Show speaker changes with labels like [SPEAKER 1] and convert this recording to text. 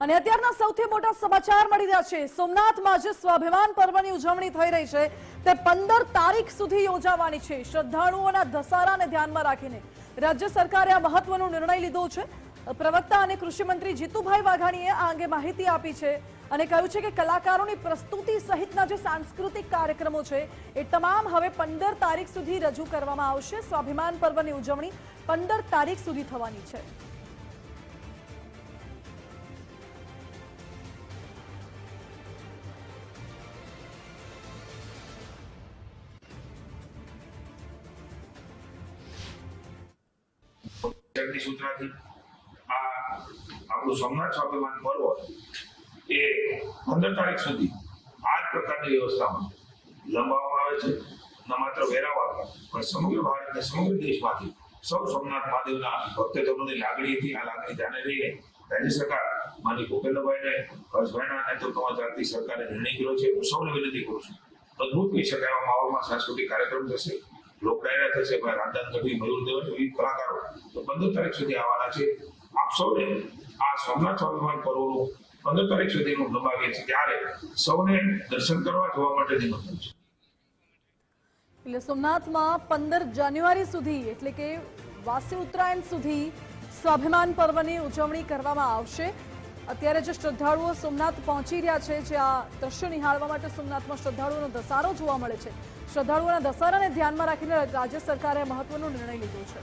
[SPEAKER 1] અને અત્યારના સૌથી મોટા સમાચાર મળી રહ્યા છે. સોમનાથમાં જે સ્વાભિમાન પર્વની ઉજવણી થઈ રહી છે. તે પંદર તારીખ સુધી યોજાવાની છે. શ્રદ્ધાળુઓના ધસારાને ધ્યાનમાં રાખીને રાજ્ય સરકારે આ મહત્વનો નિર્ણય લીધો છે. પ્રવક્તા અને કૃષિમંત્રી જીતુભાઈ વાઘાણીએ આ અંગે માહિતી આપી છે અને કહ્યું છે કે કલાકારોની પ્રસ્તુતિ સહિતના જે સાંસ્કૃતિક કાર્યક્રમો છે એ તમામ હવે પંદર તારીખ સુધી રજૂ કરવામાં આવશે. સ્વાભિમાન પર્વની ઉજવણી પંદર તારીખ સુધી થવાની છે.
[SPEAKER 2] શક્તિ સૂત્રથી આ આપણું સોમનાથ સ્વાભિમાન પર્વ એ પંદર તારીખ સુધી આ જ પ્રકારની વ્યવસ્થામાં લંબાવવામાં આવે છે. ન માત્ર વેરાવળ, પણ સમગ્ર ભારતને સમગ્ર દેશમાંથી સૌ સોમનાથ મહાદેવના ભક્તજનોની લાગણી હતી. આ લાગણી ધ્યાને લઈને રાજ્ય સરકાર માની ભૂપેન્દ્રભાઈને, હર્ષભાઈના નેતૃત્વમાં ચાલતી સરકારે નિર્ણય કર્યો છે. હું સૌને વિનંતી કરું છું, અદભુત કહી શકાય એવા માહોલમાં સાંસ્કૃતિક કાર્યક્રમ થશે. લોક ડાયરા થશે ભાઈ રામદાસ ગઢવી, મયુર દેવન વિવિધ કલાકારો. તો પંદર તારીખ સુધી આવવાના છે. આપ સૌને આ સોમનાથ સ્વાભિમાન પર્વનું પંદર તારીખ સુધીનું લંબાવીએ છીએ. ત્યારે સૌને દર્શન કરવા જોવા માટે નિમંત્રણ છે.
[SPEAKER 1] એટલે સોમનાથમાં પંદર જાન્યુઆરી સુધી, એટલે કે વાસી ઉત્તરાયણ સુધી સ્વાભિમાન પર્વની ઉજવણી કરવામાં આવશે. અત્યારે જે શ્રદ્ધાળુઓ સોમનાથ પહોંચી રહ્યા છે, જે આ દ્રશ્ય નિહાળવા માટે સોમનાથમાં શ્રદ્ધાળુઓનો ધસારો જોવા મળે છે. શ્રદ્ધાળુઓના ધસારાને ધ્યાનમાં રાખીને રાજ્ય સરકારે મહત્વનો નિર્ણય લીધો છે.